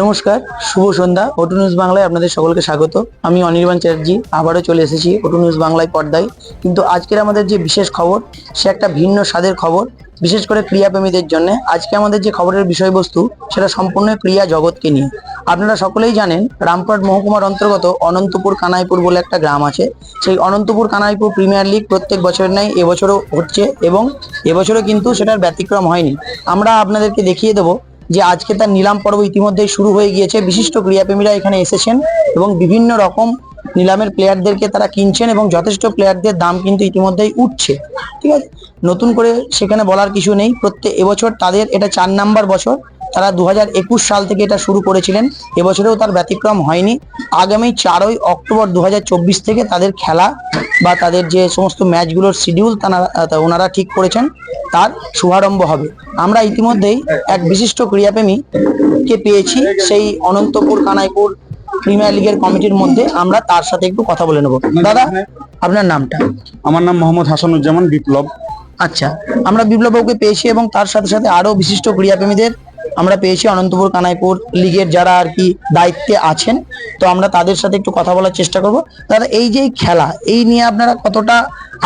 নমস্কার, শুভ সন্ধ্যা। ওটু নিউজ বাংলায় আপনাদের সকলকে স্বাগত। আমি অনির্বাণ চ্যাটার্জি, আবারও চলে এসেছি ওটু নিউজ বাংলায় পর্দায়। কিন্তু আজকের আমাদের যে বিশেষ খবর, সে একটা ভিন্ন স্বাদের খবর। বিশেষ করে ক্রীড়াপ্রেমীদের জন্য। আজকে আমাদের যে খবরের বিষয়বস্তু, সেটা সম্পূর্ণ ক্রিয়া জগৎকে নিয়ে। আপনারা সকলেই জানেন, রামপুরহাট মহকুমার অন্তর্গত অনন্তপুর কানাইপুর বলে একটা গ্রাম আছে। সেই অনন্তপুর কানাইপুর প্রিমিয়ার লিগ প্রত্যেক বছরের ন্যায় এবছরও হচ্ছে এবং এবছরও কিন্তু সেটার ব্যতিক্রম হয়নি। আমরা আপনাদেরকে দেখিয়ে দেবো যে আজকে তার নিলাম পর্ব ইতিমধ্যেই শুরু হয়ে গিয়েছে। বিশিষ্ট ক্রীড়াপ্রেমীরা এখানে এসেছেন এবং বিভিন্ন রকম নিলামের প্লেয়ারদেরকে তারা কিনছেন এবং যথেষ্ট প্লেয়ারদের দাম কিন্তু ইতিমধ্যেই উঠছে। ঠিক আছে? নতুন করে সেখানে বলার কিছু নেই। প্রত্যেক এবছর তাদের এটা চার নাম্বার বছর। তারা দু হাজার একুশ সাল থেকে এটা শুরু করেছিলেন। এবছরেও তার ব্যতিক্রম হয়নি। আগামী চারই অক্টোবর দুহাজার চব্বিশ থেকে তাদের খেলা বা তাদের যে সমস্ত ম্যাচগুলোর শিডিউল ওনারা ঠিক করেছেন। তার শুভারম্ভ হবে। আমরা ইতিমধ্যেই এক বিশিষ্ট ক্রীড়াপ্রেমীকে পেয়েছি, সেই অনন্তপুর কানাইপুর প্রিমিয়ার লিগের কমিটির মধ্যে আমরা তার সাথে একটু কথা বলে নেব। দাদা, আপনার নামটা? আমার নাম মোহাম্মদ হাসানুজ্জামান বিপ্লব। আচ্ছা আমরা বিপ্লব বাবুকে পেয়েছি এবং তার সাথে সাথে আরও বিশিষ্ট ক্রীড়াপ্রেমীদের আমরা পেয়েছি অনন্তপুর কানাইপুর লিগের যারা আর কি দায়িত্বে আছেন। তো আমরা তাদের সাথে একটু কথা বলার চেষ্টা করব। দাদা, এই যে খেলা, এই নিয়ে আপনারা কতটা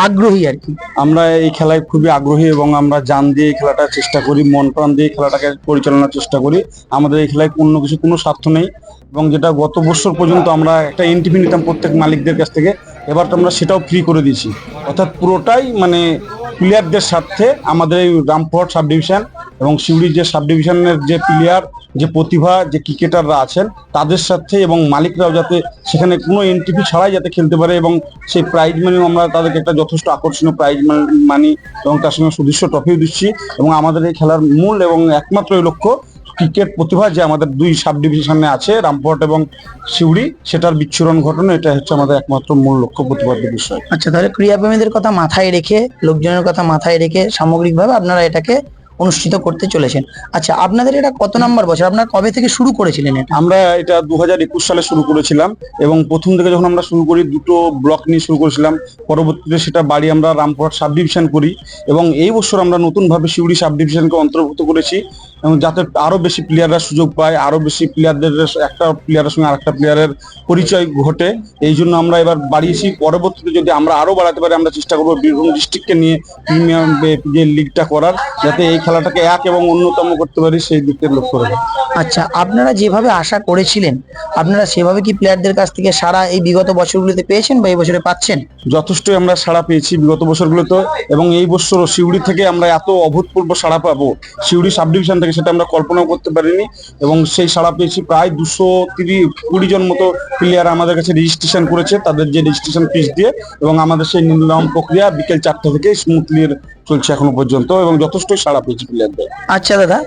আগ্রহী আর কি? আমরা এই খেলায় খুবই আগ্রহী এবং আমরা জান দিয়ে খেলাটা চেষ্টা করি, মন প্রাণ দিয়ে খেলাটাকে পরিচালনার চেষ্টা করি। আমাদের এই খেলায় অন্য কিছু কোনো স্বার্থ নেই এবং যেটা গত বছর পর্যন্ত আমরা একটা এনটিপি নিতাম প্রত্যেক মালিকদের কাছ থেকে, এবার তো আমরা সেটাও ফ্রি করে দিয়েছি। অর্থাৎ পুরোটাই মানে প্লেয়ারদের স্বার্থে আমাদের এই রামপুরহাট সাব ডিভিশন এবং সিউড়ির যে সাব ডিভিশনের যে প্লেয়ার, যে প্রতিভা, যে ক্রিকেটাররা আছেন, তাদের সাথে এবং মালিকরাও যাতে সেখানে কোনো এনটিপি ছাড়াই যাতে খেলতে পারে এবং সেই প্রাইজ মানি আমরা তাদেরকে একটা যথেষ্ট আকর্ষণীয় প্রাইজ মানি এবং তার সঙ্গে সুদৃশ্য ট্রফিও দিচ্ছি এবং আমাদের এই খেলার মূল এবং একমাত্র লক্ষ্য ক্রিকেট প্রতিভা যে আমাদের দুই সাব ডিভিশনে আছে রামপুরহাট এবং সিউড়ি সেটার বিচ্ছুরণ ঘটনা এটা হচ্ছে আমাদের একমাত্র মূল লক্ষ্য প্রতিপাদ্য বিষয়। আচ্ছা তাহলে ক্রীড়াপ্রেমীদের কথা মাথায় রেখে লোকজনের কথা মাথায় রেখে সামগ্রিকভাবে আপনারা এটাকে অনুষ্ঠিত করতে চলেছেন। আচ্ছা আপনাদের এটা কত নাম্বার বছর? আপনারা কবে থেকে শুরু করেছিলেন এটা? আমরা এটা দু হাজার একুশ সালে শুরু করেছিলাম এবং প্রথম থেকে যখন আমরা শুরু করি দুটো ব্লক নিয়ে শুরু করেছিলাম। পরবর্তীতে সেটা বাড়ি আমরা রামপুরহাট সাব ডিভিশন করি এবং এই বছর আমরা নতুনভাবে শিউড়ি সাব ডিভিশনকে অন্তর্ভুক্ত করেছি। এবং যাতে আরও বেশি প্লেয়াররা সুযোগ পায় আরও বেশি প্লেয়ারদের একটা প্লেয়ারের সঙ্গে আরেকটা প্লেয়ারের পরিচয় ঘটে এই জন্য আমরা এবার বাড়িয়েছি। পরবর্তীতে যদি আমরা আরও বাড়াতে পারি আমরা চেষ্টা করব বীরভূম ডিস্ট্রিক্টকে নিয়ে প্রিমিয়াম যে লিগটা করার যাতে এই খেলাটাকে এক এবং অন্যতম করতে পারি সেই দিকটা লক্ষ্য রাখা আচ্ছা আপনারা যেভাবে আশা করেছিলেন আপনারা সেভাবে কি প্লেয়ারদের কাছ থেকে সারা এই বিগত বছরগুলিতে পেয়েছেন বা এই বছরে পাচ্ছেন? যথেষ্টই আমরা সাড়া পেয়েছি বিগত বছরগুলোতে এবং এই বছর সিউড়ি থেকে আমরা এত অভূতপূর্ব সাড়া পাবো। সিউড়ি সাব ডিভিশন থেকে সেটা আমরা কল্পনাও করতে পারিনি। এবং সেই সাড়া পেয়েছি প্রায় দুশো তিরিশ কুড়ি জন মতো প্লেয়ার আমাদের কাছে রেজিস্ট্রেশন করেছে, তাদের যে রেজিস্ট্রেশন ফিস দিয়ে। এবং আমাদের সেই নিলাম প্রক্রিয়া বিকেল চারটা থেকে স্মুথলি চলছে এখনও পর্যন্ত এবং যথেষ্টই সাড়া পেয়েছি প্লেয়ারদের আচ্ছা দাদা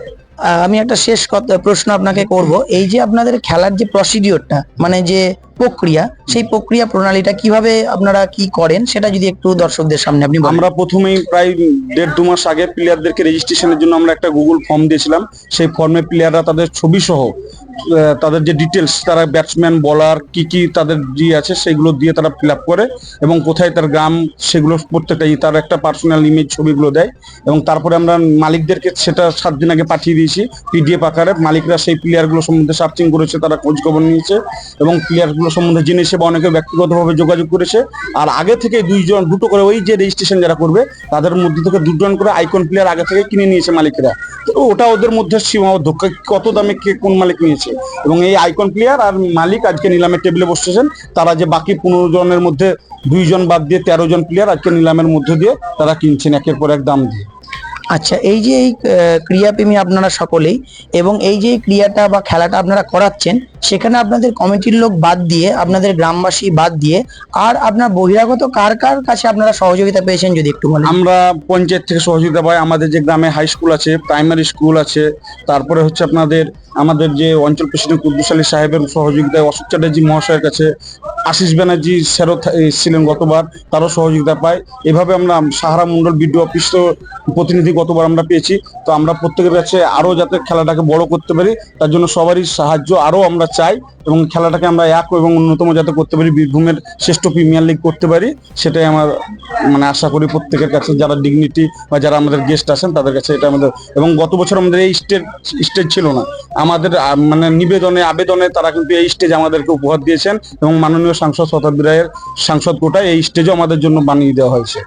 আমি একটা শেষ প্রশ্ন আপনাকে করব। এই যে আপনাদের খেলার যে প্রসিডিওরটা মানে যে প্রক্রিয়া, সেই প্রক্রিয়া প্রণালীটা কীভাবে আপনারা কি করেন সেটা যদি একটু দর্শকদের সামনে আপনি আমরা প্রথমেই প্রায় দেড় দু মাস আগে প্লেয়ারদেরকে রেজিস্ট্রেশনের জন্য আমরা একটা গুগল ফর্ম দিয়েছিলাম। সেই ফর্মে প্লেয়াররা তাদের ছবি সহ তাদের যে ডিটেলস তারা ব্যাটসম্যান বলার কি কি তাদের দিয়ে আছে সেগুলো দিয়ে তারা ফিল আপ করে এবং কোথায় তার গ্রাম, সেগুলো প্রত্যেকটাই তার একটা পার্সোনাল ইমেজ ছবিগুলো দেয় এবং তারপরে আমরা মালিকদেরকে সেটা সাত দিন আগে পাঠিয়ে দিয়েছি। পিডিএফ আকারে মালিকরা সেই প্লেয়ারগুলো সম্বন্ধে সার্চিং করেছে, তারা খোঁজ খবর নিয়েছে এবং প্লেয়ারগুলো সম্বন্ধে জেনেছে বা অনেকে ব্যক্তিগতভাবে যোগাযোগ করেছে। আর আগে থেকে দুইজন, দুটো করে ওই যে রেজিস্ট্রেশন যারা করবে, তাদের মধ্যে থেকে দুজন করে আইকন প্লেয়ার আগে থেকে কিনে নিয়েছে মালিকেরা। তো ওটা ওদের মধ্যে সীমাবদ্ধ কত দামে কে কোন মালিক নিয়েছে? এবং এই আইকন প্লেয়ার আর মালিক আজকে নিলামের টেবিলে বসেছেন তারা যে বাকি পনেরো জনের মধ্যে দুইজন বাদ দিয়ে তেরো জন প্লেয়ার আজকে নিলামের মধ্যে দিয়ে তারা কিনছেন, একের পর এক দাম দিয়ে। আচ্ছা এই যে এই ক্রিয়াপ্রেমী আপনারা সকলেই এবং এই যে ক্রিয়াটা বা খেলাটা আপনারা করাচ্ছেন, সেখানে আপনাদের কমিটির লোক বাদ দিয়ে, আপনাদের গ্রামবাসী বাদ দিয়ে, আর আপনার বহিরাগত কার কার কাছে আপনারা সহযোগিতা পেয়েছেন যদি একটু বলেন? আমরা পঞ্চায়েত থেকে সহযোগিতা পাই। আমাদের যে গ্রামে হাই স্কুল আছে প্রাইমারি স্কুল আছে, তারপরে হচ্ছে আপনাদের আমাদের যে অঞ্চল প্রেসিডেন্ট কুদ্দুস আলী সাহেবের সহযোগিতায় অশোক চ্যাটার্জি মহাশয়ের কাছে আশিস ব্যানার্জি স্যারও এসেছিলেন গতবার, তারও সহযোগিতা পায়। এভাবে আমরা সাহারা মন্ডল বিডিও অফিস তো প্রতিনিধি গতবার আমরা পেয়েছি। তো আমরা প্রত্যেকের কাছে আরও যাতে খেলাটাকে বড় করতে পারি, তার জন্য সবারই সাহায্য আরও আমরা চাই এবং খেলাটাকে আমরা এক এবং অন্যতম যাতে করতে পারি, বীরভূমের শ্রেষ্ঠ প্রিমিয়ার লিগ করতে পারি, সেটাই আমার মানে আশা করি প্রত্যেকের কাছে, যারা ডিগনিটি বা যারা আমাদের গেস্ট আছেন তাদের কাছে এটা আমাদের এবং গত বছর আমাদের এই স্টেট স্টেজ ছিল না। আমাদের মানে নিবেদনে, আবেদনে তারা কিন্তু এই স্টেজ আমাদেরকে উপহার দিয়েছেন এবং মাননীয় সাংসদ শতাব্দী রায়ের সাংসদ কোটায় এই স্টেজও আমাদের জন্য বানিয়ে দেওয়া হয়েছে।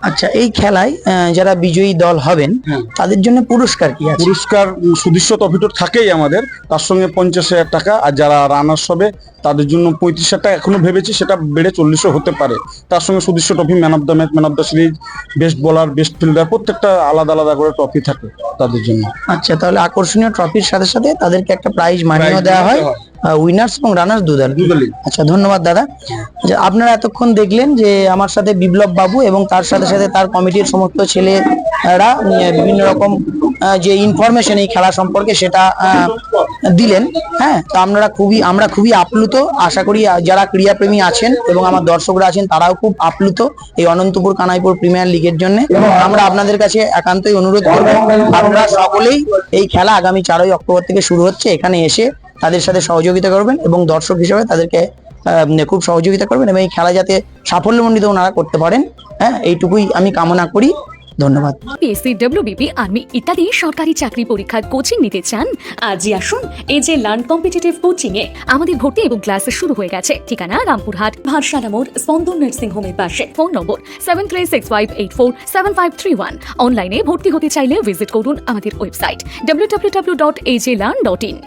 আচ্ছা এই খেলায় যারা বিজয়ী দল হবেন হ্যাঁ। তাদের জন্য পুরস্কার কি আছে? পুরস্কার সুদৃশ্য ট্রফি তো থাকেই আমাদের। তার সঙ্গে পঞ্চাশ হাজার টাকা আর যারা রানার্স হবে তাদের জন্য পঁয়ত্রিশ হাজার টাকা এখনও ভেবেছি সেটা বেড়ে চল্লিশও হতে পারে। তার সঙ্গে সুদৃশ্য trophy man of the match man of the series best bowler best fielder প্রত্যেকটা আলাদা আলাদা করে ট্রফি থাকে তাদের জন্য। আচ্ছা তাহলে আকর্ষণীয় ট্রফির সাথে সাথে তাদেরকে একটা প্রাইজ মানিও দেওয়া হয়। উইনার্স এবং রানার্স দুদল। আচ্ছা ধন্যবাদ দাদা। যে আপনারা এতক্ষণ দেখলেন যে আমার সাথে বিপ্লব বাবু এবং তার সাথে সাথে তার কমিটির সমস্ত ছেলেরা বিভিন্ন রকম যে ইনফরমেশন এই খেলা সম্পর্কে সেটা দিলেন। হ্যাঁ তো আমরা খুবই আমরা খুবই আপ্লুত। আশা করি যারা ক্রীড়াপ্রেমী আছেন এবং আমার দর্শকরা আছেন তারাও খুব আপ্লুত এই অনন্তপুর কানাইপুর প্রিমিয়ার লিগের জন্য। আমরা আপনাদের কাছে একান্তই অনুরোধ করব আপনারা সকলেই এই খেলা আগামী চারই অক্টোবর থেকে শুরু হচ্ছে এখানে এসে তাদের সাথে সহযোগিতা করবেন এবং দর্শক হিসেবে তাদেরকে আহ, খুব সহযোগিতা করবেন এবং এই খেলা যাতে সাফল্যমণ্ডিত ওনারা করতে পারেন। হ্যাঁ এইটুকুই আমি কামনা করি। ধন্যবাদ। পিএসসি ডব্লিউবিপি আর্মি ইত্যাদি সরকারি চাকরি পরীক্ষার কোচিং নিতে চান? আজই আসুন এই যে লার্ন কম্পিটিটিভ কোচিং এ আমাদের ভর্তি এবং ক্লাস শুরু হয়ে গেছে। ঠিকানা রামপুরহাট ভারসানা স্পন্দন নার্সিং হোমের পাশে। Phone number seven three six five eight four seven five three one অনলাইনে ভর্তি হতে চাইলে ভিজিট করুন আমাদের website W W W dot AJ learn dot in